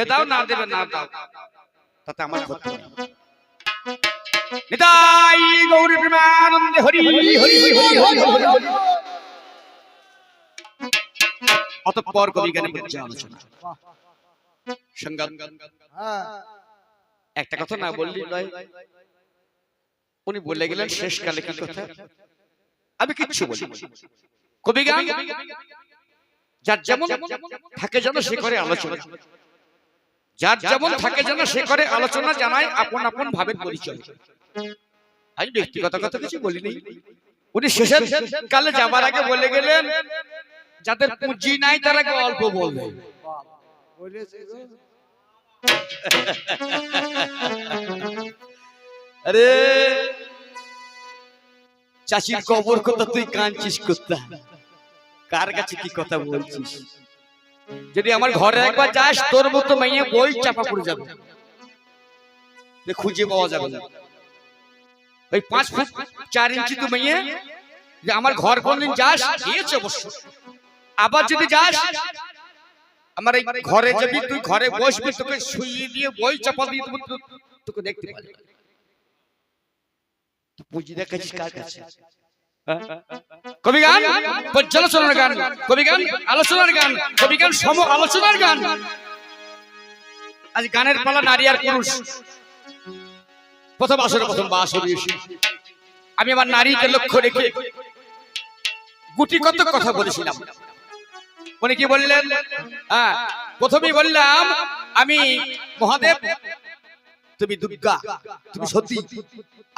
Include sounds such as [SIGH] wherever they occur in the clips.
দেবে দাও না দেবে না দাও। তাতে আমার ক্ষতি নিতাই গৌরী প্রেমানন্দে হরি হরি হরি হরি অতঃপর কবি জ্ঞানে বুঝছে আলোচনা। সংগ্রাম একটা কথা না বললি নয়। উনি বলে গেলেন শেষ কালে কি কথা? আমি কিচ্ছু বলি কবি গান যার যেমন থাকে যেন সে করে আলোচনা। যার যেমন থাকে যেন সে করে আলোচনা জানায় আপন আপন ভাবের পরিচয়। আমি ব্যক্তিগত কথা কিছু বলিনি। উনি শেষের কালে যাবার আগে বলে গেলেন যাদের পুঁজি নাই তারা অল্প বলবে। আরে চাষির কবর কথা তুই কাঁদছিস করতে কার কাছে কি কথা বলছিস? যদি আমার ঘরে একবার যাস, তোর মতো মেয়ে বই চাপা পড়ে যাবে। খুঁজে পাওয়া যাবে না। ওই পাঁচ ফুট চার ইঞ্চি তো মেয়ে, যে আমার ঘর কোনদিন যাস, গিয়েছে অবশ্য। আবার যদি যাস, আমার এই ঘরে যাবি, তুই ঘরে বসবি, তোকে শুইয়ে দিয়ে বই চাপা দিয়ে তোকে দেখতে পারবি পুঁজি দেখাচ্ছিস কার কাছে? কবি গান পর্যালোচনার গান। কবি গান আলোচনার গান। কবি গান সম আলোচনার গান। আজ গানের পালা নারী আর পুরুষ। প্রথম আসরে প্রথম বা আসরে আমি আমার নারীকে লক্ষ্য রেখে গুটি কত কথা বলেছিলাম। উনি কি বললেন? হ্যাঁ প্রথমেই বললাম, আমি মহাদেব, তুমি দুর্গা, তুমি সতী,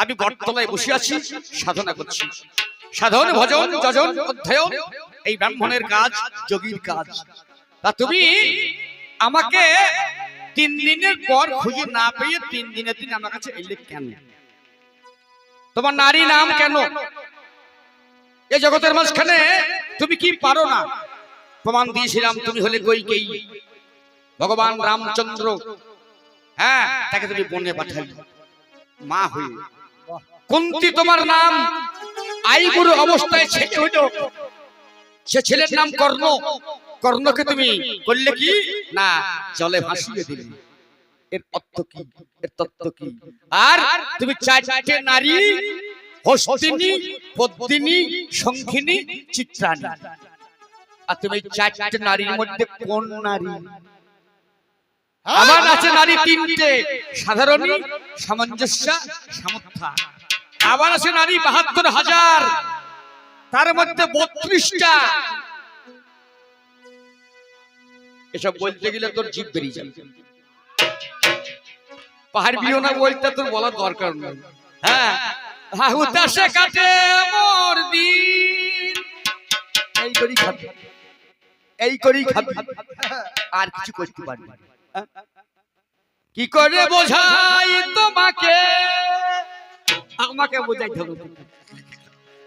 আমি বটতলায় বসে আছি, সাধনা করছি। সাধন ভজন যজন অধ্যয়ন এই ব্রাহ্মণের কাজ যোগীর কাজ। তা তুমি আমাকে তিন দিনের পর খুঁজে না পেয়ে তিন দিনের দিন আমার কাছে এলে কেন? তোমার নারী নাম কেন? এই জগতের মাঝখানে তুমি কি পারো না? প্রমাণ দিয়েছিলাম তুমি হলে কৈকেয়ী ভগবান রামচন্দ্র। হ্যাঁ তাকে তুমি বনে পাঠালি। মা হয়ে। কুন্তি তোমার নাম? আইগুরু অবস্থায় ছেলে হইল, সে ছেলের নাম কর্ণ। কর্ণকে তুমি করলে কি? না, জলে ভাসিয়ে দিলে। এর অর্থ কি? এর তত্ত্ব কি? আর তুমি চারটে নারী, হস্তিনী, পদ্মিনী, শঙ্খিনী চিত্রাণী আর তুমি চারটে নারীর মধ্যে কোন নারী? আমার আছে নারী তিনটে, সাধারণী, সামঞ্জস্য, সামর্থ্যা। আবার আছে নারী বাহাত্তর হাজার। তার মধ্যে বত্রিশটা। এসব বলতে গেলে তোর জিভ বেরিয়ে যাবে। পাহাড় বিও না বলতে তোর বলার দরকার নেই। হ্যাঁ কাটে মোর দিন। এই করি এই করি খাবি। আর কিছু করতে হ্যাঁ? কি করে বোঝাই তোমাকে? আমাকে বোঝাইতে হবে।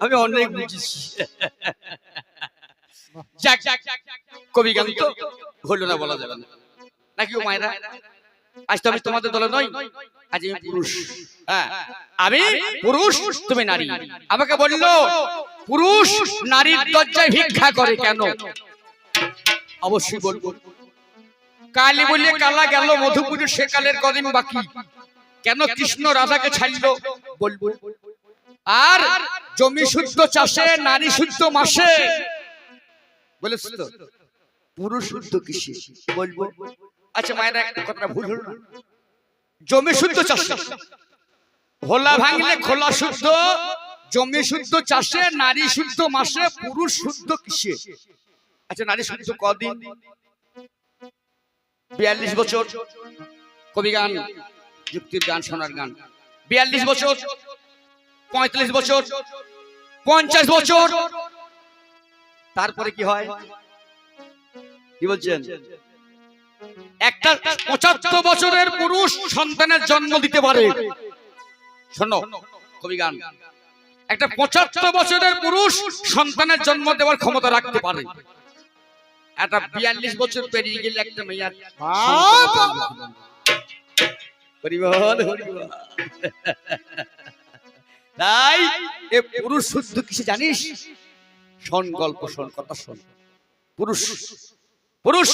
আমি অনেক বুঝেছি। কবি গান তো হলো না বলা যাবে না। নাকি ও মায়েরা? আজ তো আমি তোমাদের দলে নই। আজ আমি পুরুষ। হ্যাঁ আমি পুরুষ, তুমি নারী। আমাকে বলল, পুরুষ নারীর দরজায় ভিক্ষা করে কেন? অবশ্যই বলব। কালী বলে কালা গেল মধুপুরের সেকালের কদিন বাকি। কেন কৃষ্ণ রাধাকে ছাড়লো? বলব। আর জমি শুদ্ধ চাষে, নারী শুদ্ধ মাসে। বলেছ তো পুরুষ শুদ্ধ বলব। আচ্ছা মায়েরা একটা কথা ভুল হলো জমি শুদ্ধ ভাঙলে খোলা শুদ্ধ। জমি শুদ্ধ চাষে, নারী শুদ্ধ মাসে, পুরুষ শুদ্ধ কিসে আচ্ছা নারী শুদ্ধ কদিন? বিয়াল্লিশ বছর। কবি গান, যুক্তির গান শোনার গান। বিয়াল্লিশ বছর, পঁয়তাল্লিশ বছর, পঞ্চাশ বছর। তারপরে কি হয়? কি বলছেন? একটা পঁচাত্তর বছরের পুরুষ সন্তানের জন্ম দিতে পারে। শোনো, কবি গান। একটা পঁচাত্তর বছরের পুরুষ সন্তানের জন্ম দেওয়ার ক্ষমতা রাখতে পারে। একটা বিয়াল্লিশ বছর পেরিয়ে গেলে একটা পরিবহন তাই এ পুরুষ শুদ্ধ কিসে জানিস? শোন গল্প শোন কথা শোন। পুরুষ। পুরুষ।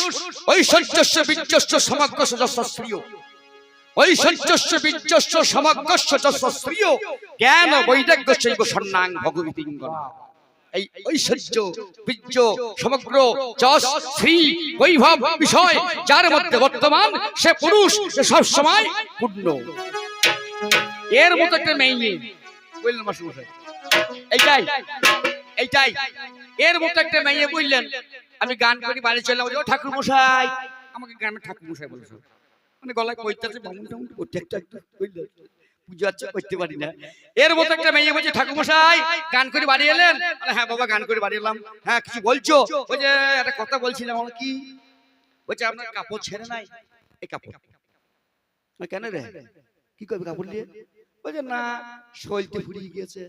ঐশ্বর্যস্য বীর্যস্য সমগ্রস্য যস্য স্ত্রিয় ঐশ্বর্যস্য বীর্যস্য সমগ্রস্য যস্য স্ত্রিয় জ্ঞান বৈরাগ্যস্যৈব সন্নাং ভগবতীঙ্গনা এই ঐশ্বর্য, বীর্য, সমগ্র যশ, শ্রী বৈভব বিষয়, যার মধ্যে বর্তমান সে পুরুষ সব সময় পূর্ণ। এর মতো একটা মেয়ে এইটাই এইটাই। এর মতো একটা মেয়ে বুঝলেন আমি গান করি, বাড়ি চললাম ও ঠাকুর মশাই আমাকে গ্রামের ঠাকুর মশাই বলেছে। মানে গলায় কইতে আছে বামুন টামুন করতে। একটা বুঝলেন পুজো আচ্ছা করতে পারি না। এর মতো একটা মেয়ে বলছে ঠাকুর গান করে বাড়ি এলেন? হ্যাঁ বাবা গান করে বাড়ি এলাম। হ্যাঁ কিছু বলছো? ওই যে একটা কথা বলছিলাম আমার কি? বলছে আপনার কাপড় ছেড়ে নাই? এই কাপড়। কেন রে? কি করবে কাপড় নিয়ে বলছে না শৈলতে ফুরিয়ে গিয়েছে।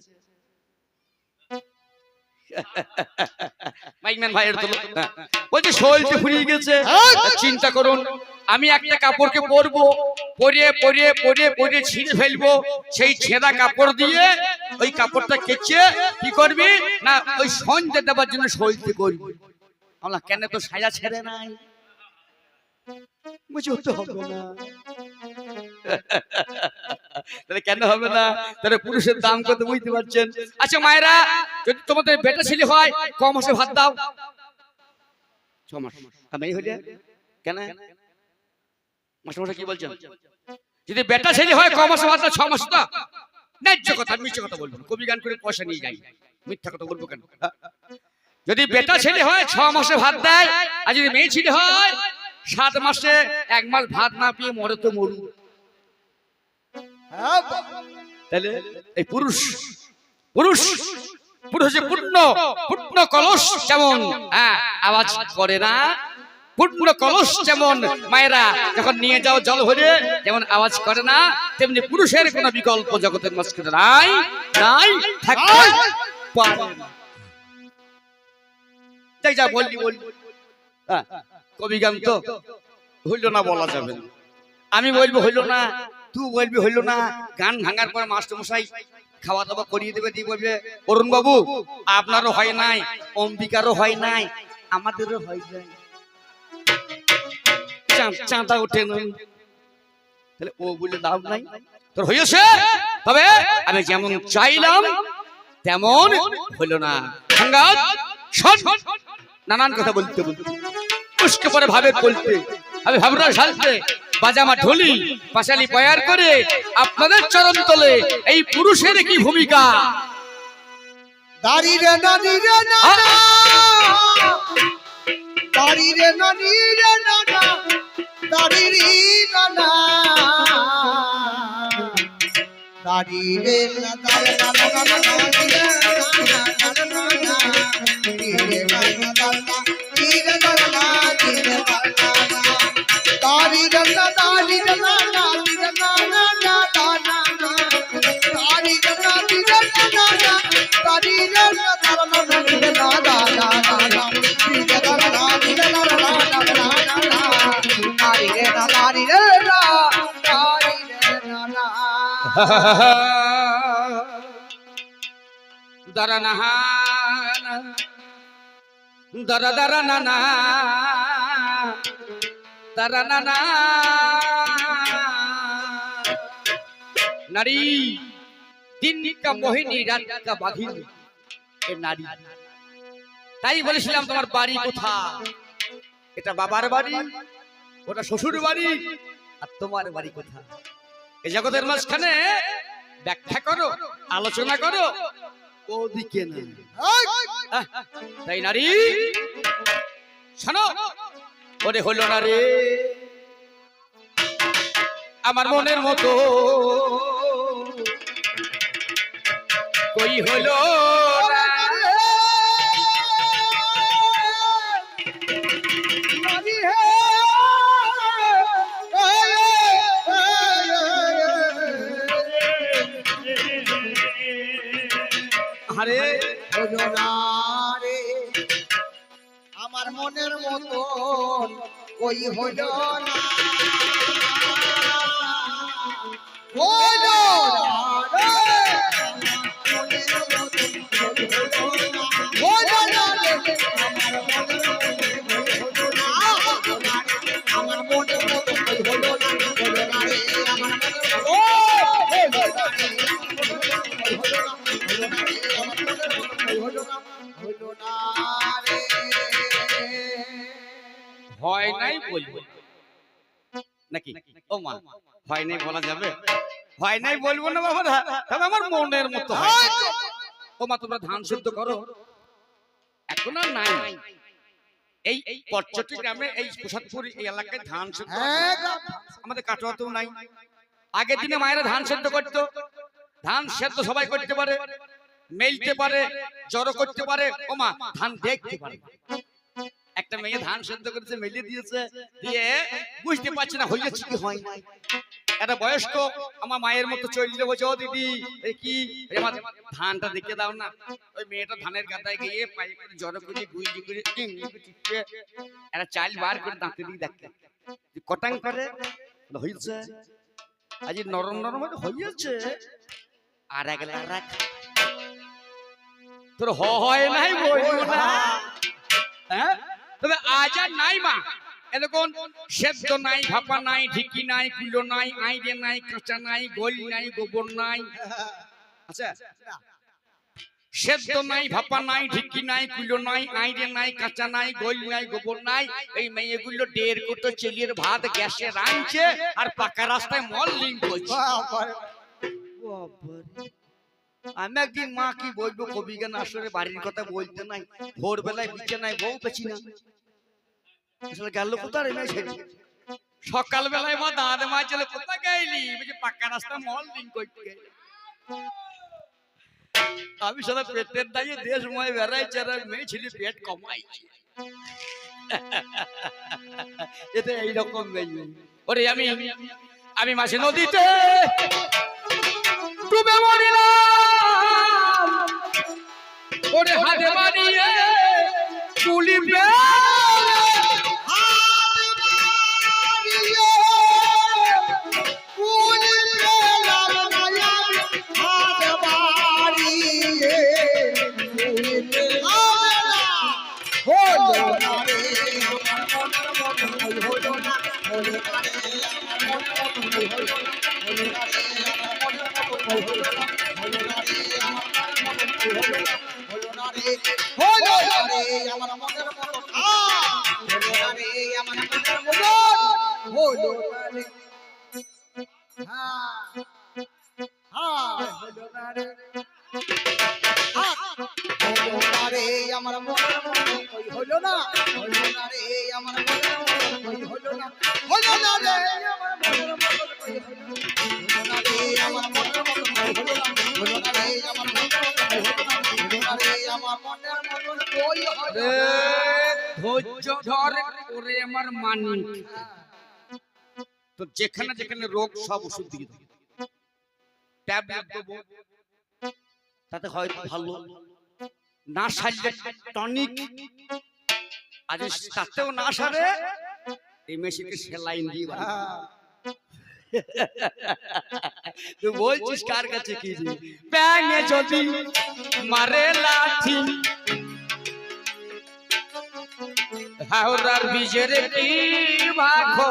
[LAUGHS] মাইকম্যান ভাইয়ের তো বলছে শৈলতে ফুরিয়ে গেছে চিন্তা করুন আমি একটা কাপড়কে পরবো। পরিয়ে পরে পরে পরে ছিঁড়ে ফেলব। সেই ছেঁড়া কাপড় দিয়ে ওই কাপড়টা কেচে কি করবি? না, ওই সঞ্জে দেওয়ার জন্য শৈলতে করবি। আমরা কেন তো সাজা ছেড়ে নাই? না। তাহলে কেন হবে না? তাহলে দাম বুঝতে পারছেন? আচ্ছা মায়েরা, যদি তোমাদের বেটা ছেলে হয়, ক মাসে ভাত দাও? কেন? মাস্টারমশাই কি বলছেন? যদি বেটা ছেলে হয় ক মাসে ভাত ছ মাস তো? ন্যায্য কথা মিথ্যে কথা বলব কবি গান করে পয়সা নিয়ে যাই মিথ্যা কথা বলব কেন? যদি বেটা ছেলে হয় ছ মাসে ভাত দেয় আর যদি মেয়ে ছেলে হয় সাত মাসে এক মাস ভাত না পেয়ে মরে তো মরু হ্যাঁ তাহলে এই পুরুষ পুরুষ পুরুষ হচ্ছে পূর্ণ পূর্ণ কলস যেমন হ্যাঁ আওয়াজ করে না পূর্ণ কলস যেমন মায়েরা যখন নিয়ে যাও জল ভরে যেমন আওয়াজ করে না তেমনি পুরুষের কোনো বিকল্প জগতের মাঝখানে নাই নাই থাকতে পারে না। যা বললি বললি। হ্যাঁ, কবি গান তো। হইল না বলা যাবে আমি বলব হইল না তুই বলবি হইল না গান ভাঙার পর মাস্টার মশাই খাওয়া দাওয়া করিয়ে দেবে দিয়ে বলবে অরুণ বাবু আপনারও হয় নাই অম্বিকারও হয় নাই আমাদেরও হয় নাই। চাঁদা ওঠে না তাহলে ও বলে লাভ নাই। তোর হয়েছে? তবে আমি যেমন চাইলাম তেমন হইল না। সাংঘাত, নানান কথা বলতে বলতে। পুষ্কে পরে ভাবে বলতে। আমি ভাবনা সালতে বাজামা ঢলি পাশালি পয়ার করে আপনাদের চরণ তলে। এই পুরুষের কি ভূমিকা? দাড়ি রে নানি রে নানা। দাড়ি রে নানি রে নানা দাড়ি রে নানা দাড়ি রে না দাড়ি না না না না দাড়ি রে না না না না না দাড়ি রে না না না না দাড়ি রে না না না দাড়ি রে না না না দাড়ি রে না দাড়ি রে না দাড়ি রে না না না না না দাড়ি রে না দাড়ি রে না না না দাড়ি রে না দারা নাহা দারা দারা না না দারা না না। নারী, দিন মোহিনী, রাত কা বাঘিনী, এ নারী। তাই বলেছিলাম তোমার বাড়ি কোথা এটা বাবার বাড়ি, ওটা শ্বশুর বাড়ি, আর তোমার বাড়ি কোথা এই জগতের মাঝখানে ব্যাখ্যা করো আলোচনা করো। ওদিকে না। তাই নারী? শোনো ওরে হলো না রে। আমার মনের মতো। কই হলো? না। আরে হলো না রে আমার মনের মতো ওই হল না হলো না মা হয় নাই বলা যাবে? হয় নাই। বলব না বাবা তবে আমার মনের মতো হয়। ও মা তোমরা ধান সিদ্ধ করো। এখন আর নাই। এই গ্রামে এই প্রসাদপুর এই এলাকায় ধান সিদ্ধ আমাদের কাটোয়াতেও নাই। আগের দিনে মায়েরা ধান সেদ্ধ করতো। ধান সেদ্ধ সবাই করতে পারে। মেলতে পারে জড়ো করতে পারে। ও মা ধান দেখতে পারে। একটা মেয়ে ধান সেদ্ধ করেছে মেলে দিয়েছে দিয়ে বুঝতে পারছে না হয়েছে কি হয়। নাই একটা বয়স্ক আমার মায়ের মতো চললে বলছে ও দিদি এই কি? ধানটা দেখে দাও না। ওই মেয়েটা ধানের গাদায় গিয়ে পায়ে করে জড়ো করে গুইলি করে টিপে একটা চাল বার করে দাঁতে দিয়ে দেখে। কটাং করে? হয়েছে আজ নরম নরম নরম হয়ে হয়েছে আর এক রাখ। তোর হ হয় নাই বলব না হ্যাঁ? তবে আজ আর নাই মা। এরকম সেদ্ধ নাই ভাপা নাই ঢিকি নাই কুলো নাই আইরে নাই কাঁচা নাই গোল নাই গোবর নাই। আচ্ছা। সেদ্ধ নাই ভাপা নাই ঢিকি নাই কুলো নাই আইরে নাই কাঁচা নাই গোল নাই গোবর নাই। এই মেয়েগুলো দেড় কোটো চেলির ভাত গ্যাসে রাঁধছে আর পাকা রাস্তায় মল লিঙ্ক করছে। আমি একদিন মা কি বলব কবি গান আসলে বাড়ির কথা বলতে নাই, ভোরবেলায় নাই, বউ পেছি না। গেল কোথায় রে সেটি সকাল বেলায় মা দাঁড়ে মা চলে কোথা গেলি বলছে পাকা রাস্তা মল লিঙ্ক করতে। আমি সারা পেটের দাঁড়িয়ে দেশ ময় বেড়াইছে আর ওই মেয়ে ছেলে পেট কমাইছে। এতে এইরকম মেয়ে ওরে আমি আমি মাসে নদীতে ডুবে মরিলাম ওরে হাতে বানিয়ে তুলি হলো রে হ্যাঁ হলো রে হ্যাঁ, হলো না রে আমার কই হলো না হলো না রে আমার মনের হলো না হলো না আমার মনের হলো না হলো না রে আমার মনের হলো না রে আমার মনের হলো না রে আমার মনের মতো কই হলো ধৈর্য ধর ওরে আমার মানিক। তো যেখানে যেখানে রোগ, সব ওষুধ দিয়ে দেবো ট্যাবলেট দেবো, তাতে হয়তো ভালো না সারলে টনিক আজ তাতেও না সারে, এই মেশিনকে সেলাইন দিয়ে। তুই বলছিস কার কাছে কি? ব্যাঙে যদি মারে লাঠি, হাওড়ার বীজের কি ভাখো